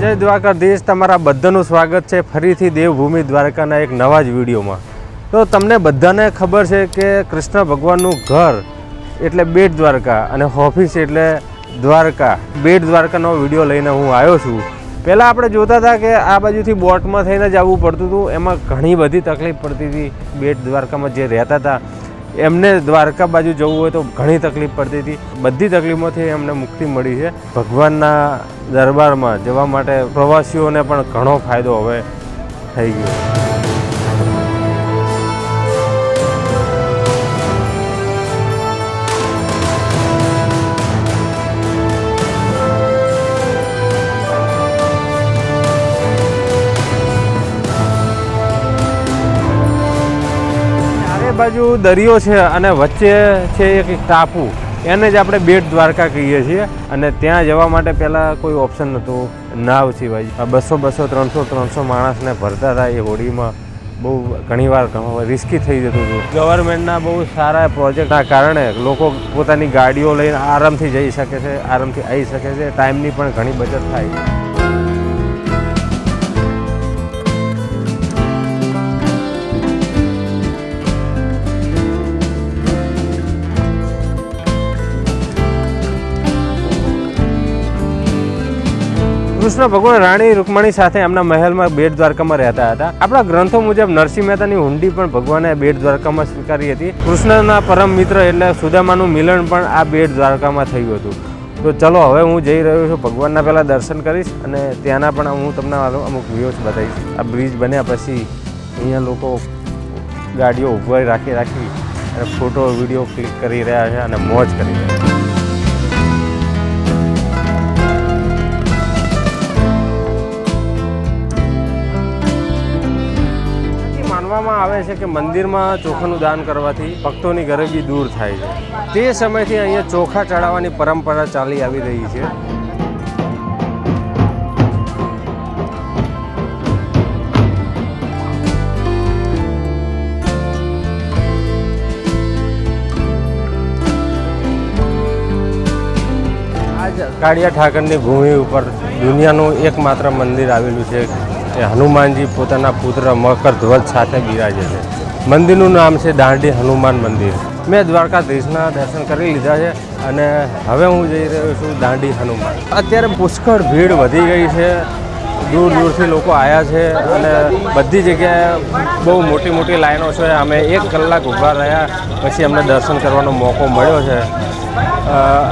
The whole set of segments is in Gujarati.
જય દ્વારકાધીશ, તમારા બધાનું સ્વાગત છે ફરીથી દેવભૂમિ દ્વારકાના એક નવા જ વિડીયોમાં. તો તમને બધાને ખબર છે કે કૃષ્ણ ભગવાનનું ઘર એટલે બેટ દ્વારકા અને ઓફિસ એટલે દ્વારકા. બેટ દ્વારકાનો વીડિયો લઈને હું આવ્યો છું. પહેલાં આપણે જોતા હતા કે આ બાજુથી બોટમાં થઈને જ આવવું પડતું હતું. એમાં ઘણી બધી તકલીફ પડતી હતી બેટ દ્વારકામાં જે રહેતા હતા. એમને દ્વારકા બાજુ જવું હોય તો ઘણી તકલીફ પડતી હતી. બધી તકલીફોથી એમને મુક્તિ મળી છે. ભગવાનના દરબારમાં જવા માટે પ્રવાસીઓને પણ ઘણો ફાયદો હવે થઈ ગયો. બાજુ દરિયો છે અને વચ્ચે છે એક ટાપુ. એને જ આપણે બેટ દ્વારકા કહીએ છીએ અને ત્યાં જવા માટે પહેલાં કોઈ ઓપ્શન નહોતું. નાવ સિવાય બસો બસો ત્રણસો ત્રણસો માણસને ભરતા હતા એ હોડીમાં. બહુ ઘણીવાર રિસ્કી થઈ જતું હતું. ગવર્મેન્ટના બહુ સારા પ્રોજેક્ટના કારણે લોકો પોતાની ગાડીઓ લઈને આરામથી જઈ શકે છે, આરામથી આવી શકે છે. ટાઈમની પણ ઘણી બચત થાય છે. કૃષ્ણ ભગવાન રાણી રૂકમણી સાથે એમના મહેલમાં બેટ દ્વારકામાં રહેતા હતા. આપણા ગ્રંથો મુજબ નરસિંહ મહેતાની હુંડી પણ ભગવાને બેટ દ્વારકામાં સ્વીકારી હતી. કૃષ્ણના પરમ મિત્ર એટલે સુદામાનું મિલન પણ આ બેટ દ્વારકામાં થયું હતું. તો ચલો હવે હું જઈ રહ્યો છું ભગવાનના પહેલાં દર્શન કરીશ અને ત્યાંના પણ હું તમને અમુક વ્યૂઝ બતાવીશ. આ બ્રિજ બન્યા પછી અહીંયા લોકો ગાડીઓ ઊભા રાખી રાખી અને ફોટો વીડિયો ક્લિક કરી રહ્યા છે અને મોજ કરી રહ્યા છે. માનવામાં આવે છે કે મંદિરમાં ચોખાનું દાન કરવાથી ભક્તોની ગરીબી દૂર થાય છે. તે સમયથી અહીંયા ચોખા ચડાવવાની પરંપરા ચાલી આવી રહી છે. કાળિયા ઠાકરની ભૂમિ ઉપર દુનિયાનું એકમાત્ર મંદિર આવેલું છે. એ હનુમાનજી પોતાના પુત્ર મકર ધ્વજ સાથે બિરાજે છે. મંદિરનું નામ છે દાંડી હનુમાન મંદિર. મેં દ્વારકાધીશના દર્શન કરી લીધા છે અને હવે હું જઈ રહ્યો છું દાંડી હનુમાન. અત્યારે પુષ્કળ ભીડ વધી ગઈ છે. દૂર દૂરથી લોકો આવ્યા છે અને બધી જગ્યાએ બહુ મોટી મોટી લાઈનો છે. અમે એક કલાક ઊભા રહ્યા, પછી અમને દર્શન કરવાનો મોકો મળ્યો છે.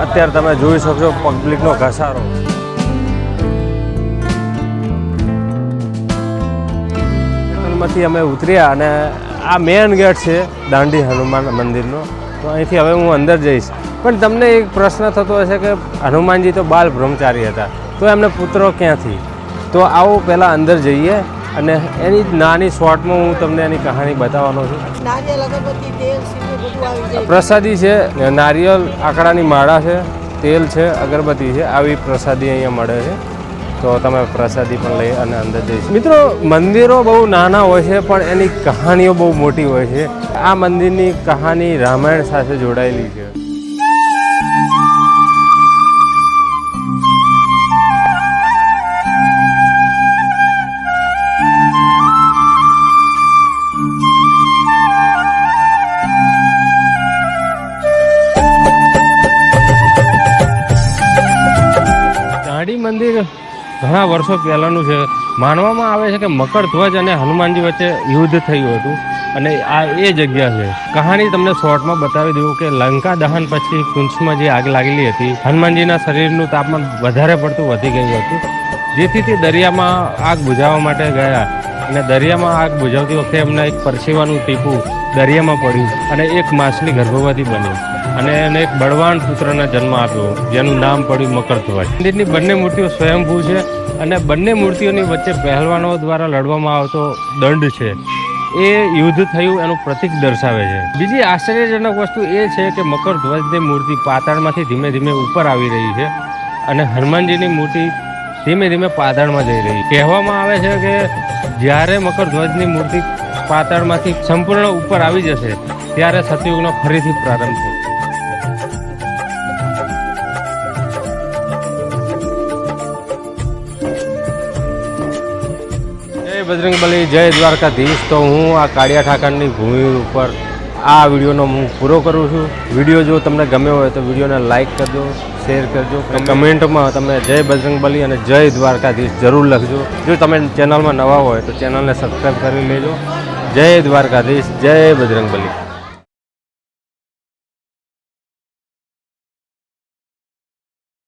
અત્યારે તમે જોઈ શકશો પબ્લિકનો ઘસારો. હોટલમાંથી અમે ઉતર્યા અને આ મેન ગેટ છે દાંડી હનુમાન મંદિરનો. તો અહીંથી હવે હું અંદર જઈશ. પણ તમને એક પ્રશ્ન થતો હશે કે હનુમાનજી તો બાલ બ્રહ્મચારી હતા. તો એમને પુત્રો ક્યાંથી? તો આવો પહેલાં અંદર જઈએ અને એની નાની શોર્ટમાં હું તમને એની કહાની બતાવવાનો છું. પ્રસાદી છે નારિયેલ આકડાની માળા છે તેલ છે અગરબત્તી છે આવી પ્રસાદી અહીંયા મળે છે. તો તમે પ્રસાદી પણ લઈ અને અંદર જઈશ મિત્રો, મંદિરો બહુ નાના હોય છે, પણ એની કહાનીઓ બહુ મોટી હોય છે. આ મંદિરની કહાની રામાયણ સાથે જોડાયેલી છે. મંદિર ઘણા વર્ષો પહેલાંનું છે. માનવામાં આવે છે કે મકર ધ્વજ અને હનુમાનજી વચ્ચે યુદ્ધ થયું હતું અને આ એ જગ્યા છે. કહાની તમને શોર્ટમાં બતાવી દઉં કે લંકા દહન પછી કુંછમાં જે આગ લાગેલી હતી, હનુમાનજીના શરીરનું તાપમાન વધારે પડતું વધી ગયું હતું. જેથી તે દરિયામાં આગ બુઝાવવા માટે ગયા અને દરિયામાં આગ બુઝાવતી વખતે એમને એક પરસેવાનું ટીપું દરિયામાં પડ્યું અને એક માછલી ગર્ભવતી બની અને એને એક બળવાન પુત્રને જન્મ આપ્યો, જેનું નામ પડ્યું મકરધ્વજ મંદિરની બંને મૂર્તિઓ સ્વયંભૂ છે અને બંને મૂર્તિઓની વચ્ચે પહેલવાનો દ્વારા લડવામાં આવતો દંડ છે. એ યુદ્ધ થયું એનું પ્રતીક દર્શાવે છે. બીજી આશ્ચર્યજનક વસ્તુ એ છે કે મકરધ્વજની મૂર્તિ પાતાળમાંથી ધીમે ધીમે ઉપર આવી રહી છે અને હનુમાનજીની મૂર્તિ ધીમે ધીમે પાતાળમાં જઈ રહી. કહેવામાં આવે છે કે જ્યારે મકરધ્વજની મૂર્તિ પાતાળમાંથી સંપૂર્ણ ઉપર આવી જશે, ત્યારે સતયુગનો ફરીથી પ્રારંભ થશે બજરંગબલી જય દ્વારકાધીશ. તો હું આ કાળિયા ઠાકરની ભૂમિ ઉપર આ વિડીયોનો હું પૂરો કરું છું. વીડિયો જો તમને ગમ્યો હોય તો વિડીયોને લાઇક કરજો શેર કરજો. કમેન્ટમાં તમે જય બજરંગબલી અને જય દ્વારકાધીશ જરૂર લખજો. જો તમે ચેનલમાં નવા હોય તો ચેનલને સબસ્ક્રાઈબ કરી લેજો. જય દ્વારકાધીશ જય બજરંગબલી